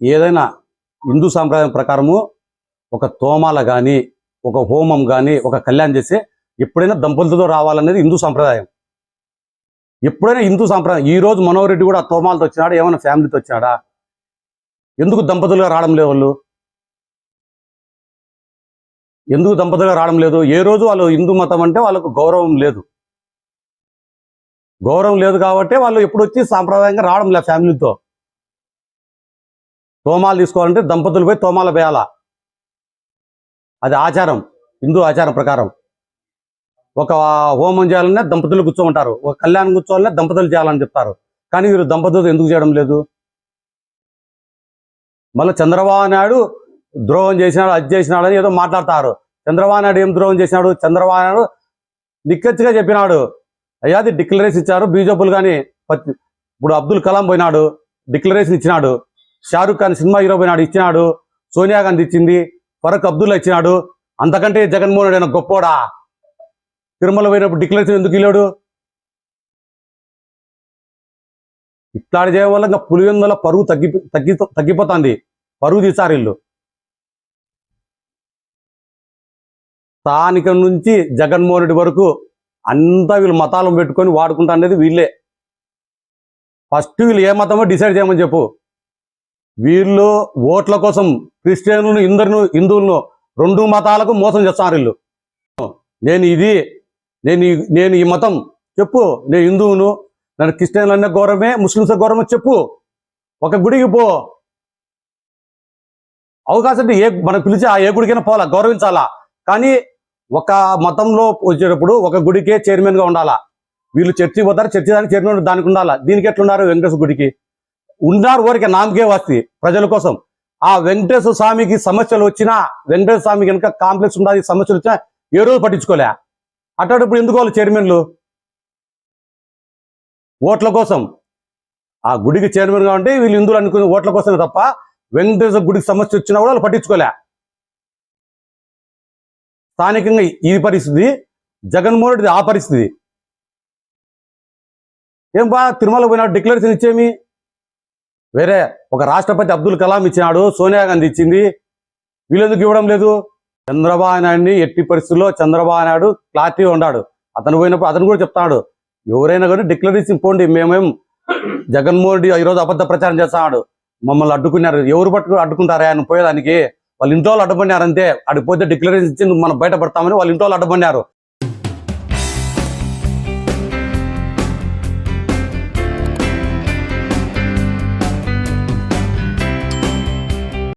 ఏదైనా హిందూ సాంప్రదాయం ప్రకారము ఒక తోమాల కానీ ఒక హోమం కానీ ఒక కళ్యాణం చేస్తే ఎప్పుడైనా దంపతులతో రావాలనేది హిందూ సాంప్రదాయం. ఎప్పుడైనా హిందూ సాంప్రదాయం. ఈ రోజు మనోహర్ రెడ్డి కూడా తోమాలతో వచ్చినాడా? ఏమైనా ఫ్యామిలీతో వచ్చాడా ఎందుకు దంపతులుగా రావడం లేదు వాళ్ళు? ఎందుకు దంపతులుగా రావడం లేదు? ఏ రోజు వాళ్ళు హిందూ మతం అంటే వాళ్ళకు గౌరవం లేదు. గౌరవం లేదు కాబట్టి వాళ్ళు ఎప్పుడు వచ్చి సాంప్రదాయంగా రావడం లేదు ఫ్యామిలీతో. తోమాలు తీసుకోవాలంటే దంపతులు పోయి తోమాలు వేయాల? అది ఆచారం హిందూ ఆచారం ప్రకారం. ఒక హోమం చేయాలన్నా దంపతులు కూర్చోమంటారు. ఒక కళ్యాణం కూర్చోవాలన్నా దంపతులు చేయాలని చెప్తారు. కానీ వీరు దంపతులు ఎందుకు చేయడం లేదు? మళ్ళీ చంద్రబాబు నాయుడు ద్రోహం చేసినాడు అది చేసినాడు అని ఏదో మాట్లాడతారు. చంద్రబాబు నాయుడు ఏం ద్రోహం చేసినాడు? చంద్రబాబు నాయుడు నిక్కచ్చిగా చెప్పినాడు. అయ్యాది డిక్లరేషన్ ఇచ్చారు బీజేపీలు కానీ ఇప్పుడు అబ్దుల్ కలాం పోయినాడు డిక్లరేషన్ ఇచ్చినాడు. షారూఖ్ ఖాన్ సినిమా హీరో నాడు ఇచ్చినాడు సోనియా గాంధీ ఇచ్చింది ఫరూక్ అబ్దుల్లా ఇచ్చినాడు అంతకంటే జగన్మోహన్ రెడ్డి అయినా గొప్పోడా? తిరుమల పోయినప్పుడు డిక్లరేషన్ ఎందుకు ఇల్లాడు? ఇట్లాంటి చేయడం వల్ల ఇంకా పులివెందుల పరుగు తగ్గి తగ్గి తగ్గిపోతుంది. పరుగు తీసారు ఇల్లు స్థానికం నుంచి జగన్మోహన్ రెడ్డి వరకు అంతా వీళ్ళు మతాలను పెట్టుకొని వాడుకుంటా అనేది వీళ్ళే. ఫస్ట్ వీళ్ళు ఏ మతమో డిసైడ్ చేయమని చెప్పు. వీళ్ళు ఓట్ల కోసం క్రిస్టియన్లను ఇందరిను హిందువులను రెండు మతాలకు మోసం చేస్తారు వీళ్ళు. నేను ఇది నేను నేను ఈ మతం చెప్పు నేను హిందువును నన్ను క్రిస్టియన్లు అన్న గౌరవమే ముస్లింస్ గౌరవమే చెప్పు. ఒక గుడికి పో. అవకాశం ఏ మనకు పిలిచి ఆ ఏ గుడికైనా పోవాలా గౌరవించాలా? కానీ ఒక మతంలో వచ్చేటప్పుడు ఒక గుడికే చైర్మన్గా ఉండాలా? వీళ్ళు చర్చి పోతారు చర్చి దానికి చైర్మన్ దానికి ఉండాలా? దీనికి ఎట్లున్నారు వెంకటేశ్వర గుడికి? ఉన్నారు ఊరికి నామకే వస్తే ప్రజల కోసం. ఆ వెంకటేశ్వర స్వామికి సమస్యలు వచ్చినా వెంకటేశ్వర స్వామి కనుక కాంప్లెక్స్ ఉండాలి సమస్యలు వచ్చినా ఏ రోజు పట్టించుకోలే. అట్లాంటప్పుడు ఎందుకు వాళ్ళు చైర్మన్లు? ఓట్ల కోసం. ఆ గుడికి చైర్మన్ కాబట్టి వీళ్ళు హిందువులు అనుకునే ఓట్ల కోసమే తప్ప వెంకటేశ్వర గుడికి సమస్య వచ్చినా కూడా వాళ్ళు పట్టించుకోలే. స్థానికంగా ఈ పరిస్థితి జగన్మోహన్ రెడ్డి ఆ పరిస్థితి. ఏం బా తిరుమల పోయినా డిక్లరేషన్ ఇచ్చేమి? వేరే ఒక రాష్ట్రపతి అబ్దుల్ కలాం ఇచ్చినాడు సోనియా గాంధీ ఇచ్చింది. వీళ్ళెందుకు ఇవ్వడం లేదు? చంద్రబాబు నాయుడిని ఎట్టి పరిస్థితుల్లో చంద్రబాబు నాయుడు క్లారిటీ ఉన్నాడు అతను పోయినప్పుడు అతను కూడా చెప్తాడు ఎవరైనా కానీ డిక్లరేషన్ పోండి మేమేం జగన్మోహన్ రెడ్డి ఈరోజు అబద్ధ ప్రచారం చేస్తున్నాడు మమ్మల్ని అడ్డుకున్నారు. ఎవరు పట్టుకు అడ్డుకుంటారా? ఆయన పోయేదానికి? వాళ్ళ ఇంట్లో వాళ్ళు అడ్డుపడినారు అంతే అడిగిపోతే డిక్లరేషన్ ఇచ్చి మనం బయటపడతామని వాళ్ళ ఇంట్లో వాళ్ళు అడ్డుపడినారు.